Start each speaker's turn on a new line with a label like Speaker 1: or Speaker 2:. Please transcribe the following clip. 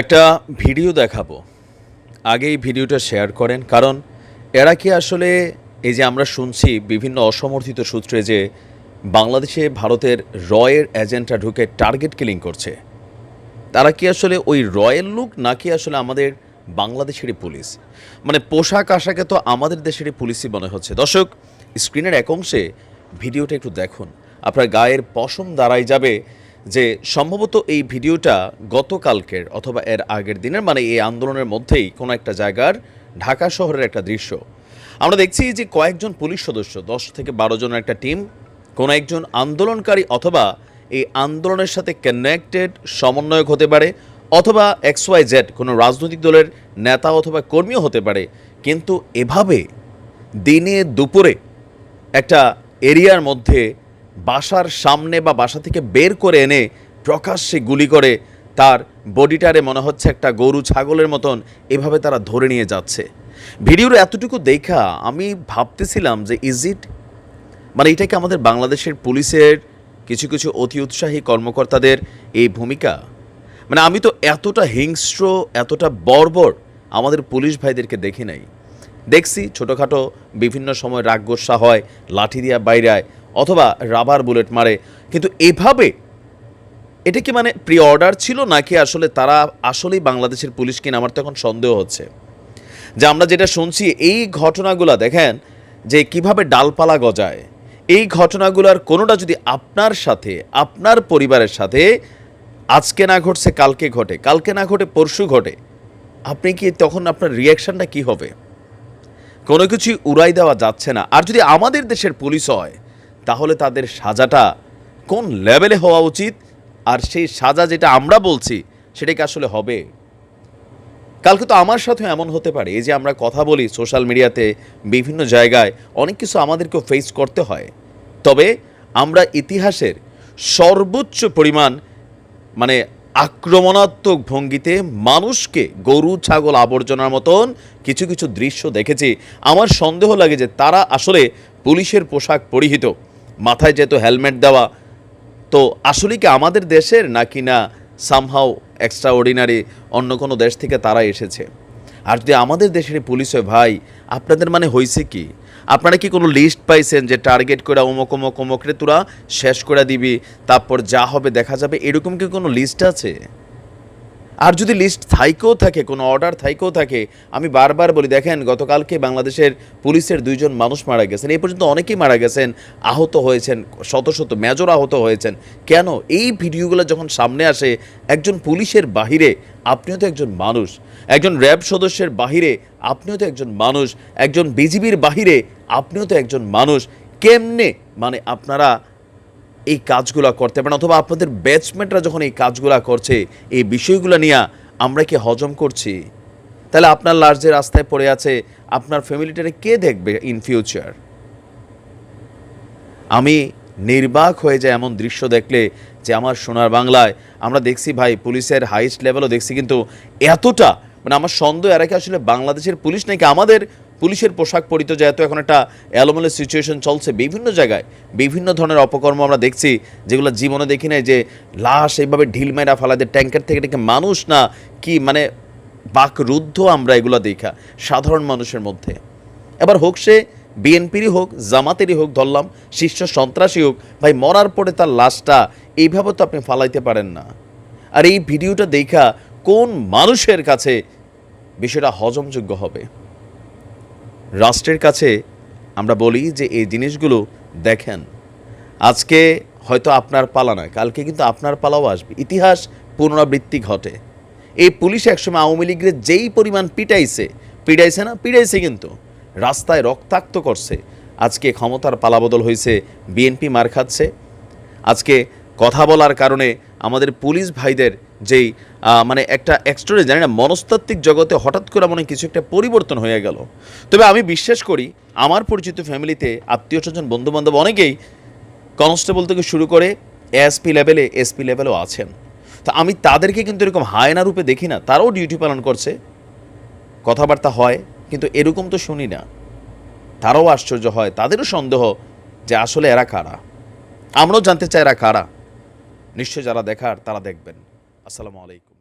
Speaker 1: একটা ভিডিও দেখাবো। আগে এই ভিডিওটা শেয়ার করেন, কারণ এরা কি আসলে এই যে আমরা শুনছি বিভিন্ন অসমর্থিত সূত্রে যে বাংলাদেশে ভারতের রয়ের এজেন্টরা ঢুকে টার্গেট কিলিং করছে, তারা কি আসলে ওই রয়্যাল লুক নাকি আসলে আমাদের বাংলাদেশেরই পুলিশ? মানে পোশাক আশাকে তো আমাদের দেশেরই পুলিশই মনে হচ্ছে। দর্শক, স্ক্রিনের এক অংশে ভিডিওটা একটু দেখুন। আপনার গায়ের পশম দাঁড়াই যাবে যে সম্ভবত এই ভিডিওটা গতকালকের অথবা এর আগের দিনের মানে এই আন্দোলনের মধ্যেই কোনো একটা জায়গার, ঢাকা শহরের একটা দৃশ্য। আমরা দেখছি যে কয়েকজন পুলিশ সদস্য, দশ থেকে বারো জনের একটা টিম, কোনো একজন আন্দোলনকারী অথবা এই আন্দোলনের সাথে কানেক্টেড সমন্বয়ক হতে পারে, অথবা এক্স ওয়াই জেড কোনো রাজনৈতিক দলের নেতা অথবা কর্মীও হতে পারে। কিন্তু এভাবে দিনে দুপুরে একটা এরিয়ার মধ্যে বাসার সামনে বা বাসা থেকে বের করে এনে প্রকাশ্যে গুলি করে তার বডিটারে মনে হচ্ছে একটা গরু ছাগলের মতন এভাবে তারা ধরে নিয়ে যাচ্ছে। ভিডিওর এতটুকু দেখা আমি ভাবতেছিলাম যে ইজ ইট মানে এটা কি আমাদের বাংলাদেশের পুলিশের কিছু কিছু অতি উৎসাহী কর্মকর্তাদের এই ভূমিকা? মানে আমি তো এতটা হিংস্র, এতটা বর্বর আমাদের পুলিশ ভাইদেরকে দেখি নাই। দেখছি ছোটোখাটো বিভিন্ন সময় রাগ গোসা হয়, লাঠি দিয়া বাইরায় অথবা রাবার বুলেট মারে। কিন্তু এভাবে এটা কি মানে প্রি অর্ডার ছিল নাকি আসলে তারা আসলেই বাংলাদেশের পুলিশ কিনা? আমার তো এখন সন্দেহ হচ্ছে। যে আমরা যেটা শুনছি, এই ঘটনাগুলো দেখেন যে কীভাবে ডালপালা গজায়। এই ঘটনাগুলোর কোনোটা যদি আপনার সাথে, আপনার পরিবারের সাথে আজকে না ঘটছে, কালকে ঘটে, কালকে না ঘটে, পরশু ঘটে, আপনি কি তখন আপনার রিয়াকশনটা কি হবে? কোনো কিছুই উড়াই দেওয়া যাচ্ছে না। আর যদি আমাদের দেশের পুলিশ হয় তাহলে তাদের সাজাটা কোন লেভেলে হওয়া উচিত? আর সেই সাজা যেটা আমরা বলছি, সেটা কি আসলে হবে? কালকে তো আমার সাথে এমন হতে পারে। এই যে আমরা কথা বলি সোশ্যাল মিডিয়াতে বিভিন্ন জায়গায়, অনেক কিছু আমাদেরকেও ফেস করতে হয়। তবে আমরা ইতিহাসের সর্বোচ্চ পরিমাণ মানে আক্রমণাত্মক ভঙ্গিতে মানুষকে গরু, ছাগল, আবর্জনার মতন কিছু কিছু দৃশ্য দেখেছি। আমার সন্দেহ লাগে যে তারা আসলে পুলিশের পোশাক পরিহিত। মাথায় যেহেতু হেলমেট দেওয়া, তো আসলে কি আমাদের দেশের নাকি না সামহাও এক্সট্রা অর্ডিনারি অন্য কোনো দেশ থেকে তারা এসেছে? আর যদি আমাদের দেশের পুলিশ হয়, ভাই, আপনাদের মানে হয়েছে কি? আপনারা কি কোনো লিস্ট পাইছেন যে টার্গেট করে অমুক অমুক অমুকরে তোরা শেষ করে দিবি, তারপর যা হবে দেখা যাবে? এরকম কি কোনো লিস্ট আছে? আর যদি লিস্ট থাইকেও থাকে, কোনো অর্ডার থাইকেও থাকে, আমি বারবার বলি, দেখেন, গতকালকে বাংলাদেশের পুলিশের দুইজন মানুষ মারা গেছেন। এই পর্যন্ত অনেকেই মারা গেছেন, আহত হয়েছেন, শত শত মেজর আহত হয়েছেন। কেন? এই ভিডিওগুলো যখন সামনে আসে, একজন পুলিশের বাহিরে আপনিও তো একজন মানুষ। একজন র্যাব সদস্যের বাহিরে আপনিও তো একজন মানুষ। একজন বিজিবির বাহিরে আপনিও তো একজন মানুষ। কেমনে? মানে আপনারা এই কাজগুলো করতে পারেন অথবা আপনাদের ব্যাচমেটরা যখন এই কাজগুলো করছে, এই বিষয়গুলো নিয়ে আমরা কি হজম করছি? তাহলে আপনার যে রাস্তায় পড়ে আছে, আপনার ফ্যামিলিটারে কে দেখবে ইন ফিউচার আমি নির্বাক হয়ে যায় এমন দৃশ্য দেখলে যে আমার সোনার বাংলায় আমরা দেখছি ভাই পুলিশের হাইস্ট লেভেলও দেখছি কিন্তু এতটা মানে আমার সন্দেহ এরা কি আসলে বাংলাদেশের পুলিশ নাকি আমাদের পুলিশের পোশাক পরিত যেহেতু এখন একটা এলোমেলো সিচুয়েশন চলছে বিভিন্ন জায়গায়। বিভিন্ন ধরনের অপকর্ম আমরা দেখছি যেগুলো জীবনে দেখি নাই যে লাশ এইভাবে ঢিল মেরা ফেলা যে ট্যাঙ্কের থেকে থেকে মানুষ না, কি মানে বাকরুদ্ধ আমরা এগুলো দেখা সাধারণ মানুষের মধ্যে। এবার হোক সে বিএনপিরই হোক, জামাতেরই হোক, ধরলাম শীর্ষ সন্ত্রাসী হোক, ভাই মরার পরে তার লাশটা এইভাবে তো আপনি ফালাইতে পারেন না। আর এই ভিডিওটা দেখা কোন মানুষের কাছে বিষয়টা হজমযোগ্য হবে? রাষ্ট্রের কাছে আমরা বলি যে এই জিনিসগুলো দেখেন। আজকে হয়তো আপনার পালা নয়, কালকে কিন্তু আপনার পালাও আসবে। ইতিহাস পুনরাবৃত্তি ঘটে। এই পুলিশ একসময় আওয়ামী লীগের যেই পরিমাণ পিটাইছে পিটাইছে না, পিটাইছে কিন্তু। রাস্তায় রক্তাক্ত করছে। আজকে ক্ষমতার পালাবদল হয়েছে, বিএনপি মার খাচ্ছে। আজকে কথা বলার কারণে আমাদের পুলিশ ভাইদের যেই মানে একটা এক্সট্রা জানি না, মনস্তাত্ত্বিক জগতে হঠাৎ করে মনে কিছু একটা পরিবর্তন হয়ে গেল। তবে আমি বিশ্বাস করি, আমার পরিচিত ফ্যামিলিতে আত্মীয় স্বজন, বন্ধুবান্ধব অনেকেই কনস্টেবল থেকে শুরু করে এসপি লেভেলে এসপি লেভেলও আছেন। তো আমি তাদেরকে কিন্তু এরকম হায়না রূপে দেখি না, তারাও ডিউটি পালন করছে। কথাবার্তা হয়, কিন্তু এরকম তো শুনি না। তারাও আশ্চর্য হয়, তাদেরও সন্দেহ যে আসলে এরা কারা। আমরাও জানতে চাই এরা কারা। নিশ্চয় যারা দেখার, তারা দেখবেন। আসসালামু আলাইকুম।